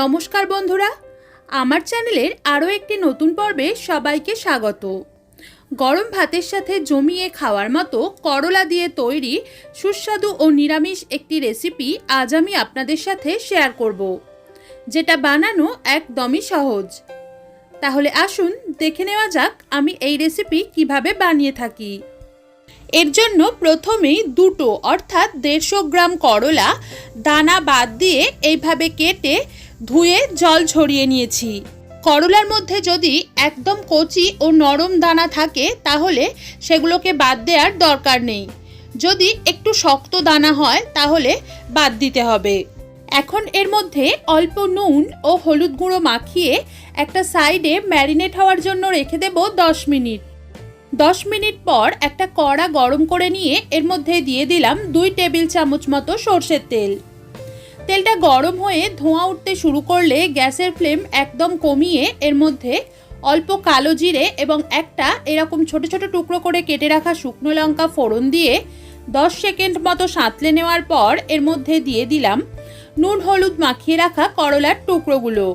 নমস্কার বন্ধুরা, আমার চ্যানেলের আরও একটি নতুন পর্বে সবাইকে স্বাগত। গরম ভাতের সাথে জমিয়ে খাওয়ার মতো করলা দিয়ে তৈরি, সুস্বাদু ও নিরামিষ একটি রেসিপি আজ আমি আপনাদের সাথে শেয়ার করব, যেটা বানানো একদমই সহজ। তাহলে আসুন দেখে নেওয়া যাক আমি এই রেসিপি কীভাবে বানিয়ে থাকি। এর জন্য প্রথমেই দুটো অর্থাৎ দেড়শো গ্রাম করলা, দানা বাদ দিয়ে এইভাবে কেটে ধুয়ে জল ঝরিয়ে নিয়েছি। করলার মধ্যে যদি একদম কচি ও নরম দানা থাকে, তাহলে সেগুলোকে বাদ দেওয়ার দরকার নেই। যদি একটু শক্ত দানা হয়, তাহলে বাদ দিতে হবে। এখন এর মধ্যে অল্প নুন ও হলুদ গুঁড়ো মাখিয়ে একটা সাইডে ম্যারিনেট হওয়ার জন্য রেখে দেব দশ মিনিট। দশ মিনিট পর একটা কড়া গরম করে নিয়ে এর মধ্যে দিয়ে দিলাম দুই টেবিল চামচ মতো সর্ষের তেল। তেলটা গরম হয়ে ধোঁয়া উঠতে শুরু করলে গ্যাসের ফ্লেম একদম কমিয়ে এর মধ্যে অল্প কালো জিরে এবং একটা এরকম ছোট ছোট টুকরো করে কেটে রাখা শুকনো লঙ্কা ফোড়ন দিয়ে দশ সেকেন্ড মতো সাঁতলে নেওয়ার পর এর মধ্যে দিয়ে দিলাম নুন হলুদ মাখিয়ে রাখা করলার টুকরোগুলো।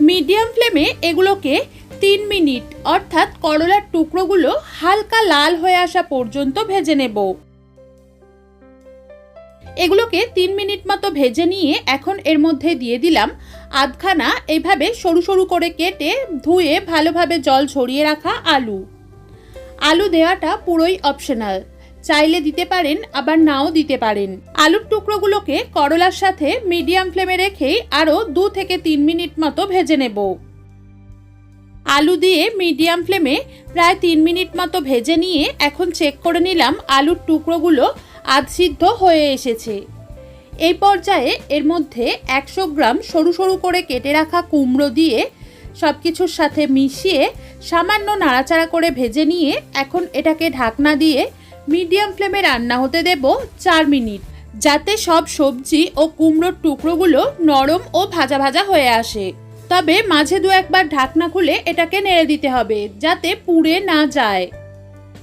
মিডিয়াম ফ্লেমে এগুলোকে তিন মিনিট, অর্থাৎ করলার টুকরোগুলো হালকা লাল হয়ে আসা পর্যন্ত ভেজে নেব। এগুলোকে তিন মিনিট মতো ভেজে নিয়ে এখন এর মধ্যে দিয়ে দিলাম আধখানা এইভাবে সরু সরু করে কেটে ধুয়ে ভালোভাবে জল ছড়িয়ে রাখা আলু। আলু দেওয়াটা পুরোই অপশনাল চাইলে দিতে পারেন, আবার নাও দিতে পারেন। আলুর টুকরোগুলোকে করলার সাথে মিডিয়াম ফ্লেমে রেখেই আরও দু থেকে তিন মিনিট মতো ভেজে নেব। আলু দিয়ে মিডিয়াম ফ্লেমে প্রায় তিন মিনিট মতো ভেজে নিয়ে এখন চেক করে নিলাম আলুর টুকরোগুলো আধসিদ্ধ হয়ে এসেছে। এই পর্যায়ে এর মধ্যে একশো গ্রাম সরু সরু করে কেটে রাখা কুমড়ো দিয়ে সব কিছুর সাথে মিশিয়ে সামান্য নাড়াচাড়া করে ভেজে নিয়ে এখন এটাকে ঢাকনা দিয়ে মিডিয়াম ফ্লেমে রান্না হতে দেব চার মিনিট। যাতে সব সবজি ও কুমড়োর টুকরোগুলো নরম ও ভাজা ভাজা হয়ে আসে। তবে মাঝে দু একবার ঢাকনা খুলে এটাকে নেড়ে দিতে হবে, যাতে পুড়ে না যায়।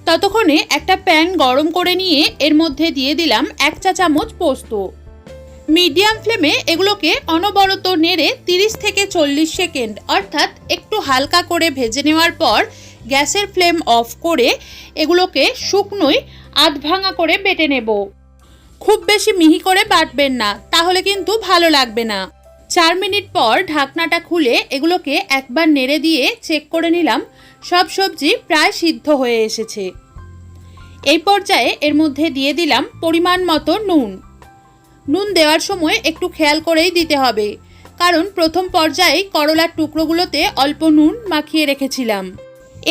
ততক্ষণে একটা প্যান গরম করে নিয়ে এর মধ্যে দিয়ে দিলাম এক চা চামচ পোস্ত। মিডিয়াম ফ্লেমে এগুলোকে অনবরত নেড়ে তিরিশ থেকে চল্লিশ সেকেন্ড, অর্থাৎ একটু হালকা করে ভেজে নেওয়ার পর গ্যাসের ফ্লেম অফ করে এগুলোকে শুকনোই আধ ভাঙা করে বেটে নেব। খুব বেশি মিহি করে বাটবেন না, তাহলে কিন্তু ভালো লাগবে না। চার মিনিট পর ঢাকনাটা খুলে এগুলোকে একবার নেড়ে দিয়ে চেক করে নিলাম, সব সবজি প্রায় সিদ্ধ হয়ে এসেছে। এই পর্যায়ে এর মধ্যে দিয়ে দিলাম পরিমাণ মতো নুন। নুন দেওয়ার সময় একটু খেয়াল করেই দিতে হবে, কারণ প্রথম পর্যায়ে করলার টুকরোগুলোতে অল্প নুন মাখিয়ে রেখেছিলাম।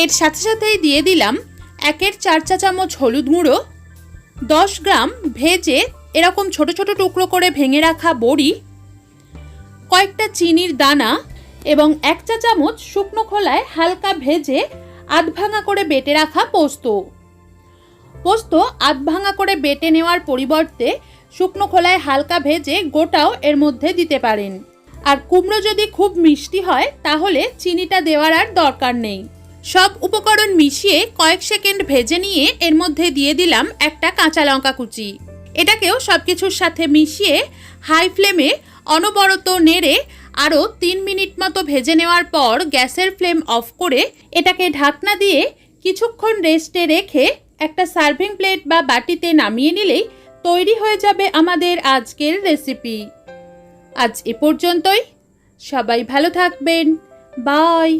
এর সাথে সাথেই দিয়ে দিলাম একের চার চা চামচ হলুদ গুঁড়ো, দশ গ্রাম ভেজে এরকম ছোট ছোট টুকরো করে ভেঙে রাখা বড়ি কয়েকটা চিনির দানা এবং এক চা চামচ শুকনো খোলায় হালকা ভেজে আধ ভাঙা করে বেটে রাখা পোস্ত। পোস্ত আধ ভাঙা করে বেটে নেওয়ার পরিবর্তে শুকনো খোলায় হালকা ভেজে গোটাও এর মধ্যে দিতে পারেন। আর কুমড়ো যদি খুব মিষ্টি হয়, তাহলে চিনিটা দেওয়ার আর দরকার নেই। সব উপকরণ মিশিয়ে কয়েক সেকেন্ড ভেজে নিয়ে এর মধ্যে দিয়ে দিলাম একটা কাঁচা লঙ্কা কুচি। এটাকেও সব কিছুর সাথে মিশিয়ে হাই ফ্লেমে অনবরত নেড়ে আরও তিন মিনিট মতো ভেজে নেওয়ার পর গ্যাসের ফ্লেম অফ করে এটাকে ঢাকনা দিয়ে কিছুক্ষণ রেস্টে রেখে একটা সার্ভিং প্লেট বা বাটিতে নামিয়ে নিলেই তৈরি হয়ে যাবে আমাদের আজকের রেসিপি। আজ এ পর্যন্তই। সবাই ভালো থাকবেন। বাই।